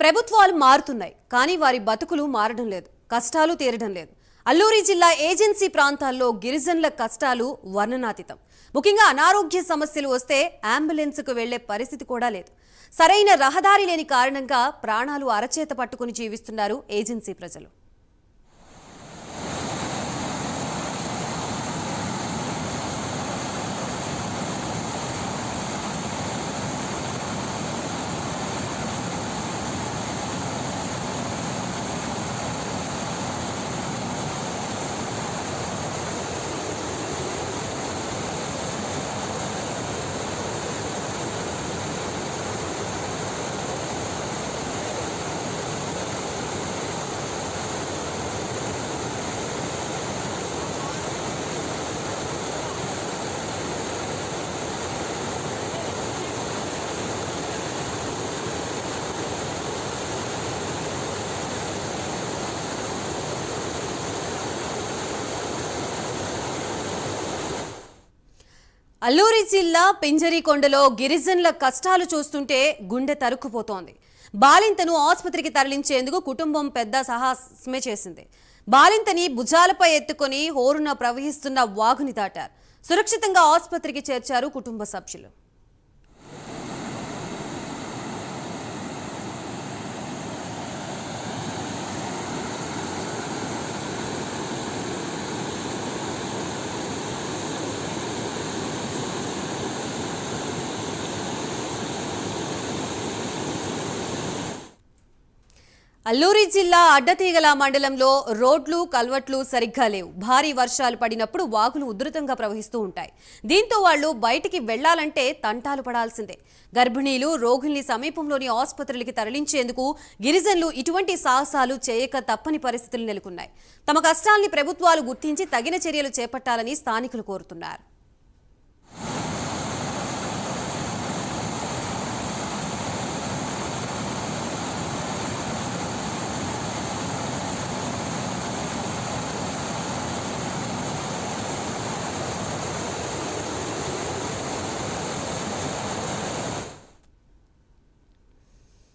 ప్రభుత్వాలు మారుతున్నాయి కానీ వారి బతుకులు మారడం లేదు కష్టాలు తీరడం లేదు. అల్లూరి జిల్లా ఏజెన్సీ ప్రాంతాల్లో గిరిజనుల కష్టాలు వర్ణనాతీతం. ముఖ్యంగా అనారోగ్య సమస్యలు వస్తే అంబులెన్స్కు వెళ్ళే పరిస్థితి కూడా లేదు. సరైన రహదారి లేని కారణంగా ప్రాణాలు అరచేత పట్టుకుని జీవిస్తున్నారు ఏజెన్సీ ప్రజలు. అల్లూరి జిల్లా పింజరికొండలో గిరిజనుల కష్టాలు చూస్తుంటే గుండె తరుక్కుపోతోంది. బాలింతను ఆసుపత్రికి తరలించేందుకు కుటుంబం పెద్ద సాహసమే చేసింది. బాలింతని భుజాలపై ఎత్తుకొని హోరున ప్రవహిస్తున్న వాగుని దాటారు. సురక్షితంగా ఆసుపత్రికి చేర్చారు కుటుంబ సభ్యులు. అల్లూరి జిల్లా అడ్డతీగల మండలంలో రోడ్లు కల్వట్లు సరిగ్గా లేవు. భారీ వర్షాలు పడినప్పుడు వాగులు ఉధృతంగా ప్రవహిస్తూ ఉంటాయి. దీంతో వాళ్ళు బయటికి వెళ్ళాలంటే తంటాలు పడాల్సిందే. గర్భిణీలు రోగుల్ని సమీపంలోని ఆసుపత్రులకి తరలించేందుకు గిరిజనులు ఇటువంటి సాహసాలు చేయక తప్పని పరిస్థితులు నెలకొన్నాయి. తమ కష్టాల్ని ప్రభుత్వాలు గుర్తించి తగిన చర్యలు చేపట్టాలని స్థానికులు కోరుతున్నారు.